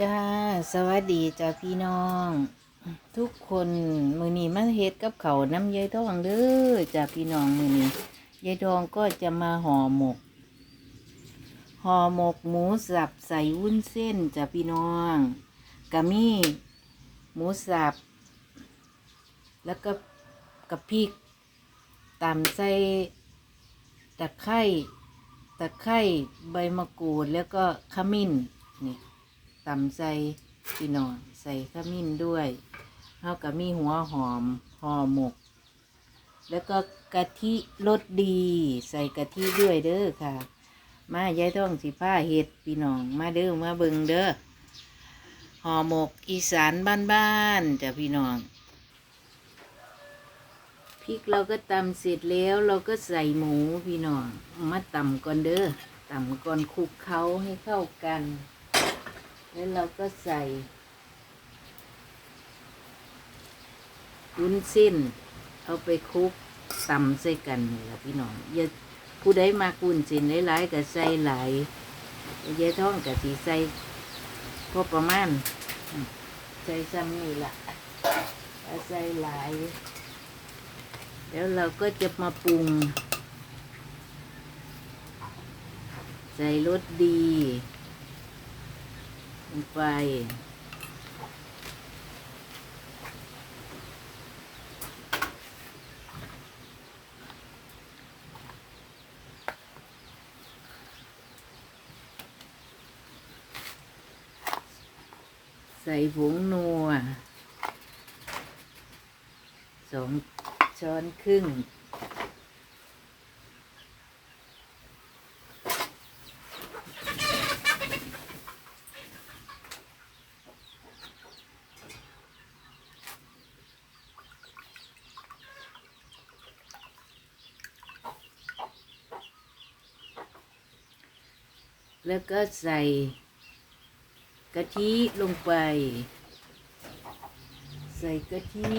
จ้าสวัสดีจ้าพี่น้อง ทุกคนมือนี้มาเฮ็ดกับเขาน้ำยายทองเด้อจ้าพี่น้องมือนี้ยายทองก็จะมาห่อหมกห่อหมกหมูสับใส่วุ้นเส้นจ้าพี่น้องกะมีหมูสับ แล้วก็กะพริกตำใส่ตะไคร้ตะไคร้ใบมะกรูดแล้วก็ขมิ้น ตำใส่พี่น้องใส่ขมิ้นด้วยเฮาก็มีหัวหอมห่อหมก แล้วก็กะทิรสดี ใส่กะทิด้วยเด้อค่ะ มายายท่องสิผ้าเห็ดพี่น้องมาเด้อมาเบิงเด้อห่อหมกอีสานบ้านๆจ้ะพี่น้องพริกเราก็ตำเสร็จแล้วเราก็ใส่หมูพี่น้องมาตำก่อนเด้อตำก่อนคลุกเคล้าให้เข้ากัน แล้วเราก็ใส่วุ้นเส้น เอาไปคลุกตำใส่กันนี่ละพี่น้องอย่าผู้ใดมากุนเส้นหลายๆก็ใส่หลายยายท้องก็สีใส่พอประมาณใส่ซ้ำนี่ละแล้วใส่หลาย แล้วเราก็จะมาปรุง ใส่รสดี ลงไป ใส่ผงนัวสองช้อนครึ่ง แล้วก็ใส่กะทิลงไป ใส่กะทิ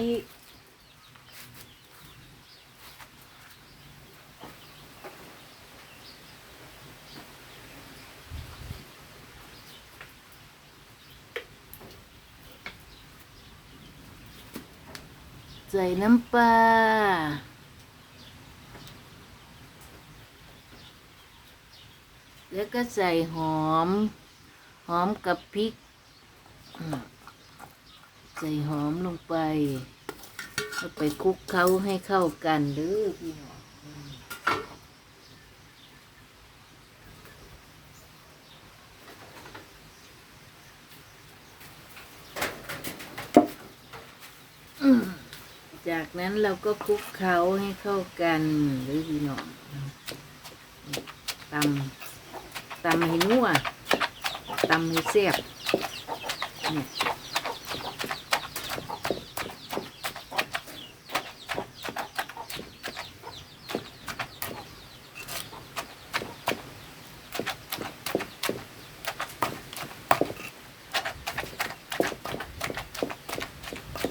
ใส่น้ำปลา แล้วก็ใส่หอม หอมกับพริก ใส่หอมลงไปแล้วไปคลุกเคล้าให้เข้ากันเด้อพี่น้องจากนั้นเราก็คลุกเคล้าให้เข้ากันเด้อพี่น้องตำ ตำให้นัวตำให้แซ่บเนี่ย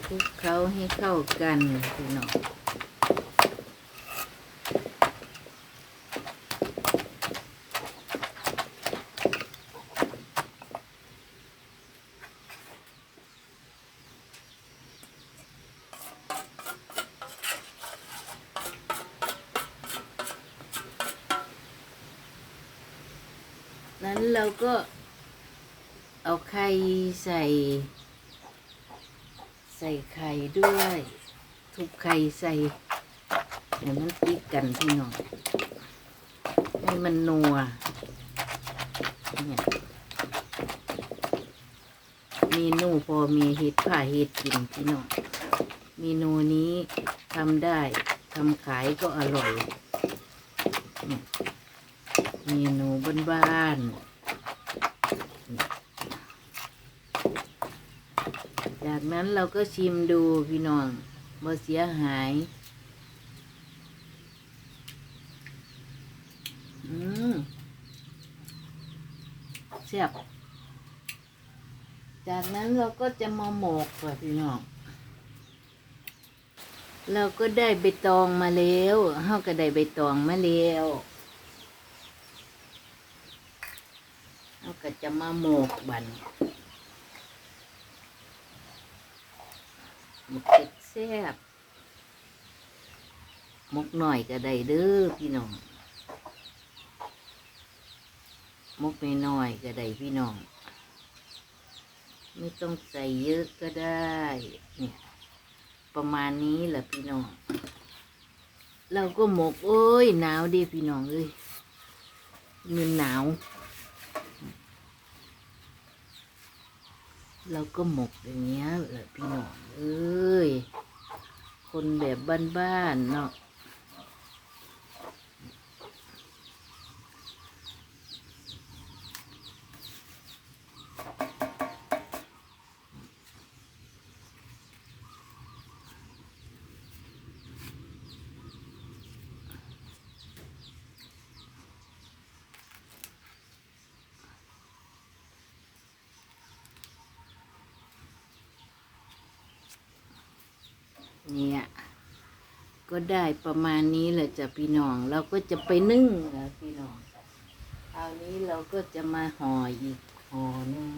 คลุกเคล้าให้เข้ากันพี่น้อง นั้นเราก็เอาไข่ใส่ ใส่ไข่ด้วย ทุบไข่ใส่เดี๋ยวมันติดกันพี่น้องให้มันนัวเนี่ยเมนูพอมีเห็ดผ่าเห็ดกินพี่น้องเมนูนี้ทำได้ทำขายก็อร่อย เมนูบ้านๆจากนั้นเราก็ชิมดูพี่น้องบ่เสียหาย อืมเสียบจากนั้นเราก็จะมาหมกค่ะพี่น้อง เราก็ได้ใบตองมาแล้วเฮาก็ได้ใบตองมาแล้ว ก็จะมาหมกบันหมกติดดแซ่บหมกหน่อยก็ได้เด้อพี่น้องหมกไม่น้อยก็ได้พี่น้อง ไม่ต้องใส่เยอะก็ได้ เนี่ย ประมาณนี้แหละพี่น้อง เราก็หมกโอ้ยหนาวดิพี่น้องเลยมันหนาว เราก็หมกอย่างเงี้ยแหละพี่น้องเอ้ย คนแบบบ้านๆเนาะ เนี่ยก็ได้ประมาณนี้แหละจ้ะพี่น้อง เราก็จะไปนึ่งนะพี่น้องคราวนี้เราก็จะมาห่ออีกห่อหนึง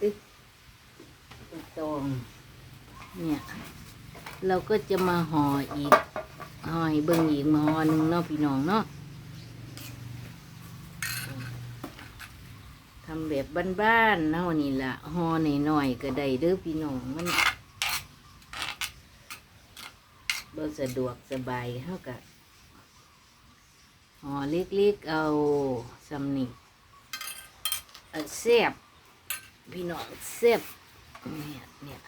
ตึ๊กตึ๊กตรงเนี่ย เราก็จะมาห่ออีกห่อเบิ่งอีกมาห่อหนึ่งเนาะพี่น้องเนาะทำแบบบ้านๆเนาะนี่ละห่อหน่อยๆก็ได้เด้อพี่น้องมันบ่สะดวกสบายเท่ากับห่อเล็กๆเอาสำนิเอาแซ่บ พี่น้องแซ่บเนี่ยเนี่ย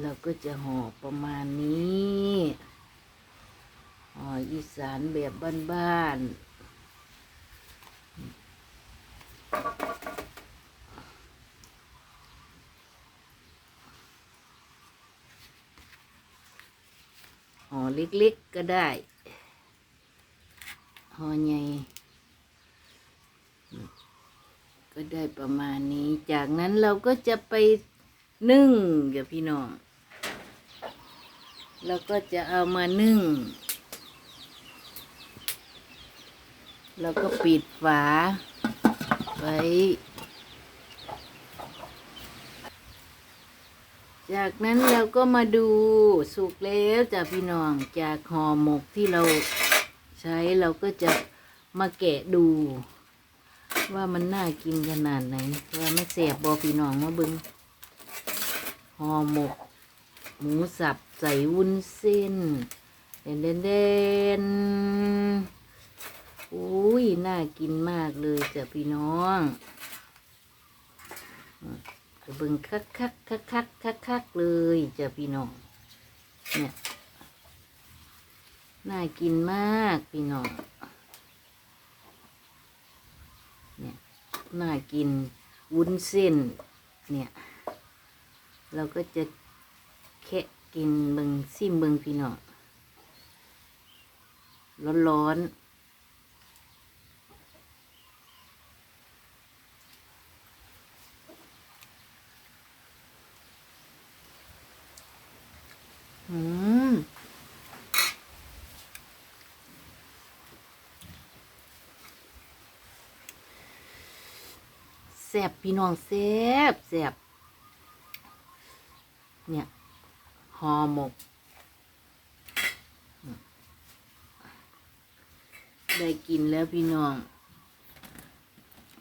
เราก็จะห่อประมาณนี้ห่ออีสานแบบบ้านๆห่อเล็กๆก็ได้ห่อใหญ่ ก็ได้ประมาณนี้ จากนั้นเราก็จะไปนึ่งอย่าพี่น้องเราก็จะเอามานึ่ง แล้วก็ปิดฝา ไว้ จากนั้นเราก็มาดูสุกแล้วจ้ะพี่น้องจากห่อหมกที่เราใช้เราก็จะมาแกะดู ว่ามันน่ากินขนาดไหนว่าไม่แสบบอพี่น้องมาบิงห่อหมก หมูสับใส่วุ้นเส้น เด่นเด่นเด่นอุ้ยน่ากินมากเลยจ้ะพี่น้องไปเบิ่งคักคักคักคักคักคักเลยจ้ะพี่น้อง เนี่ย น่ากินมากพี่น้อง เนี่ย น่ากินวุ้นเส้น เนี่ย เราก็จะแค่กินเบิงซิมเบิงพี่น้องร้อนร้อนๆอืม แซ่บพี่น้องแซ่บแซ่บเนี่ยห่อหมก ได้กินแล้วพี่น้อง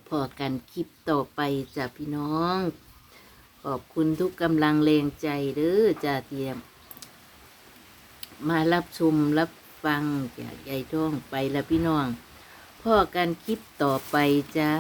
พอกันคลิปต่อไปจ้ะพี่น้อง ขอบคุณทุกกำลังแรงใจเด้อจ่าเทียม มารับชมรับฟังจากยายท่องไปแล้วพี่น้องพอกันคลิปต่อไปจ้า